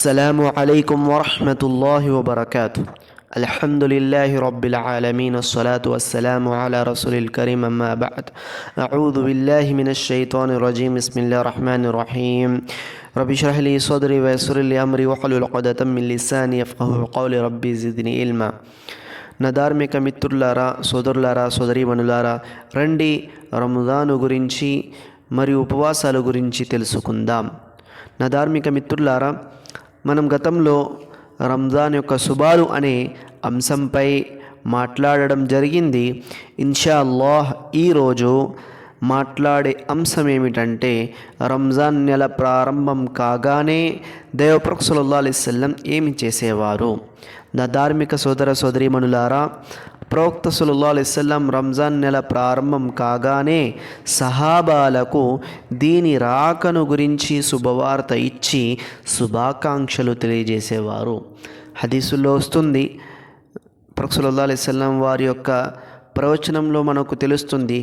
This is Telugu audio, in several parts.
السلام عليكم ورحمة الله وبركاته الحمد لله رب العالمين الصلاة والسلام على رسول الكريم أما بعد أعوذ بالله من الشيطان الرجيم بسم الله الرحمن الرحيم رب اشرح لي صدري ويسر لي أمري واحلل عقدة من لساني يفقه قولي ربي زدني علما నా ధార్మిక మిత్రులారా సోదరులారా సోదరీమణులారా రండి రమదాను గురించి మరియు ఉపవాసాల గురించి తెలుసుకుందాం నా ధార్మిక మిత్రులారా మనం గతంలో రంజాన్ యొక్క శుభాలు అనే అంశంపై మాట్లాడడం జరిగింది. ఇన్షా అల్లాహ్ ఈరోజు మాట్లాడే అంశం ఏమిటంటే రంజాన్ నెల ప్రారంభం కాగానే దేవప్రక్ సల్లల్లాహు ఏమి చేసేవారు? నా ధార్మిక సోదర సోదరీమణులారా ప్రవక్త సల్లల్లాహు అలైహి వసల్లం రంజాన్ నెల ప్రారంభం కాగానే సహాబాలకు దీని రాకను గురించి శుభవార్త ఇచ్చి శుభాకాంక్షలు తెలియజేసేవారు హదీసుల్లో వస్తుంది ప్రవక్త సల్లల్లాహు అలైహి వసల్లం వారి యొక్క ప్రవచనంలో మనకు తెలుస్తుంది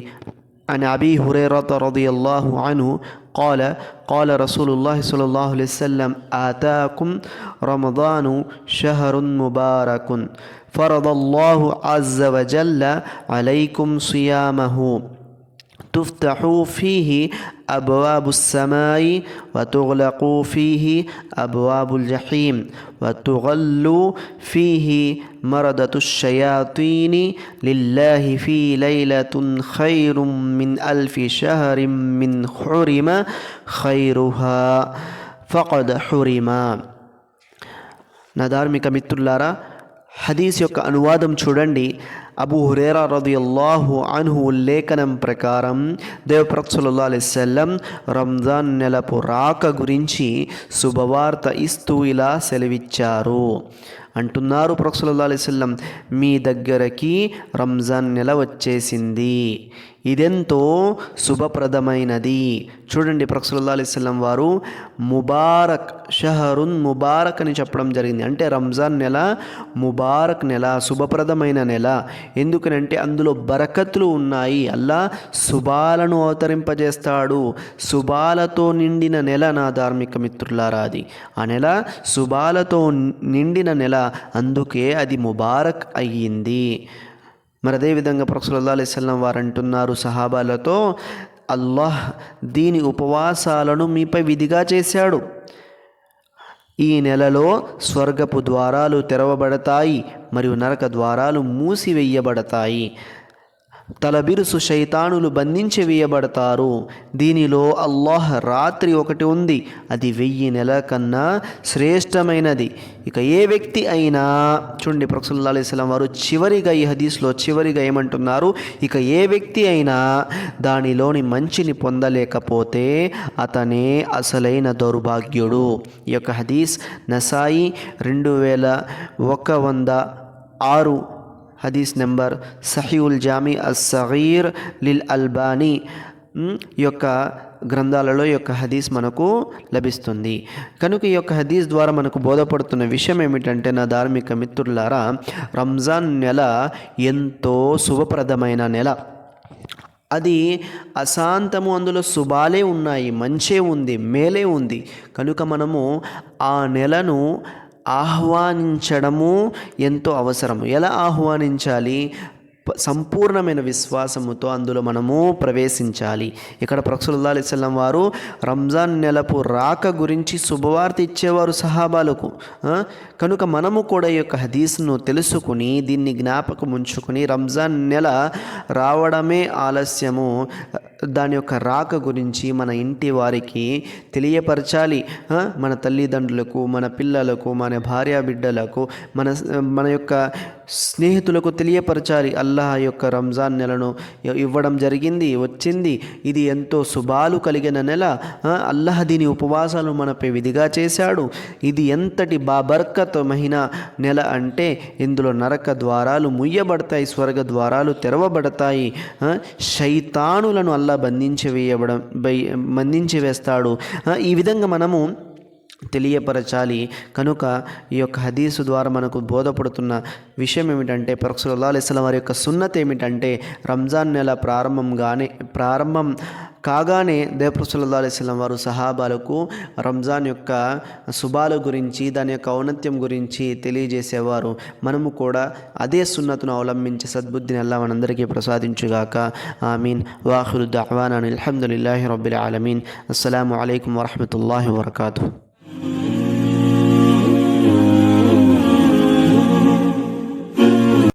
عن أبي هريرة رضي الله عنه قال قال رسول الله صلى الله عليه وسلم آتاكم رمضان شهر مبارك فرض الله عز وجل عليكم صيامه تفتح فيه أبواب السماء وتغلق فيه أبواب الجحيم وتغل فيه مردة الشياطين لله في ليلة خير من ألف شهر من حرم خيرها فقد حرم నా ధార్మిక మిత్రులారా హదీస్ యొక్క అనువాదం చూడండి. అబూ హురేరా రదియల్లాహు అన్హు ఉల్లేఖనం ప్రకారం దేవప్రత్సుల్లా అలైస్లం రంజాన్ నెలపు రాక గురించి శుభవార్త ఇస్తూ ఇలా సెలవిచ్చారు. అంటున్నారు ప్రొక్సల్లా అలైస్లం మీ దగ్గరకి రంజాన్ నెల వచ్చేసింది. ఇదెంతో శుభప్రదమైనది. చూడండి ప్రొక్సల్లా అలైస్లం వారు ముబారక్ షహరున్ ముబారక్ అని చెప్పడం జరిగింది. అంటే రంజాన్ నెల ముబారక్ నెల శుభప్రదమైన నెల. ఎందుకనంటే అందులో బరకత్లు ఉన్నాయి. అల్లా శుభాలను అవతరింపజేస్తాడు. శుభాలతో నిండిన నెల నా ధార్మిక మిత్రులారా అది. ఆ నెల శుభాలతో నిండిన నెల అందుకే అది ముబారక్ అయ్యింది. మరి అదేవిధంగా ప్రొఫెసర్ అలైస్లం వారు అంటున్నారు సహాబాలతో అల్లాహ్ దీని ఉపవాసాలను మీపై విధిగా చేశాడు. ఈ నెలలో స్వర్గపు ద్వారాలు తెరవబడతాయి మరియు నరక ద్వారాలు మూసివేయబడతాయి. తలబిరుసు శైతానులు బంధించి వేయబడతారు. దీనిలో అల్లాహ్ రాత్రి ఒకటి ఉంది. అది వెయ్యి నెల కన్నా శ్రేష్టమైనది. ఇక ఏ వ్యక్తి అయినా చూడండి ప్రొఫెసర్ అలీస్లాం వారు చివరిగా ఈ హదీస్లో చివరిగా ఏమంటున్నారు? ఇక ఏ వ్యక్తి అయినా దానిలోని మంచిని పొందలేకపోతే అతనే అసలైన దౌర్భాగ్యుడు. ఈ యొక్క హదీస్ నసాయి రెండు వేల ఒక వంద ఆరు హదీస్ నెంబర్ సహీవుల్ జామి అస్ సగీర్ లిల్ అల్బానీ ఈ యొక్క గ్రంథాలలో ఈ యొక్క హదీస్ మనకు లభిస్తుంది. కనుక ఈ యొక్క హదీస్ ద్వారా మనకు బోధపడుతున్న విషయం ఏమిటంటే నా ధార్మిక మిత్రులారా రంజాన్ నెల ఎంతో శుభప్రదమైన నెల. అది అశాంతము అందులో శుభాలే ఉన్నాయి మంచే ఉంది మేలే ఉంది. కనుక మనము ఆ నెలను ఆహ్వానించడము ఎంతో అవసరం ఎలా ఆహ్వానించాలి? సంపూర్ణమైన విశ్వాసముతో అందులో మనము ప్రవేశించాలి. ఇక్కడ ప్రక్సుల్లా అలిస్లం వారు రంజాన్ నెలపు రాక గురించి శుభవార్త ఇచ్చేవారు సహాబాలకు కనుక మనము కూడా ఈ యొక్క హదీస్ను తెలుసుకుని దీన్ని జ్ఞాపకం ఉంచుకుని రంజాన్ నెల రావడమే ఆలస్యము. దాని యొక్క రాక గురించి మన ఇంటి వారికి తెలియపరచాలి. మన తల్లిదండ్రులకు మన పిల్లలకు మన భార్య బిడ్డలకు మన మన యొక్క స్నేహితులకు తెలియపరచాలి. అల్లాహ్ యొక్క రంజాన్ నెలను ఇవ్వడం జరిగింది వచ్చింది. ఇది ఎంతో శుభాలు కలిగిన నెల. అల్లాహ్ దీని ఉపవాసాలు మనపై విధిగా చేశాడు. ఇది ఎంతటి బాబర్కతమైన నెల అంటే ఇందులో నరక ద్వారాలు ముయ్యబడతాయి స్వర్గ ద్వారాలు తెరవబడతాయి. శైతానులను అల్లా బంధించి వేయబడం బంధించి వేస్తాడు. ఈ విధంగా మనము తెలియపరచాలి. కనుక ఈ యొక్క హదీసు ద్వారా మనకు బోధపడుతున్న విషయం ఏమిటంటే ప్రొఫెసర్ అల్లా వారి యొక్క సున్నత ఏమిటంటే రంజాన్ నెల ప్రారంభంగానే ప్రారంభం కాగానే దేవప్రసల్లా అలైస్లం వారు సహాబాలకు రంజాన్ యొక్క శుభాల గురించి దాని యొక్క ఔన్నత్యం గురించి తెలియజేసేవారు. మనము కూడా అదే సున్నతును అవలంబించే సద్బుద్ధిని అల్లా మనందరికీ ప్రసాదించుగాక. ఆమీన్. వాహురు దావానా అల్హమ్దులిల్లాహి రబ్బిల్ ఆలమీన్. అస్సలం అయికం వరహమూల వరకాతూ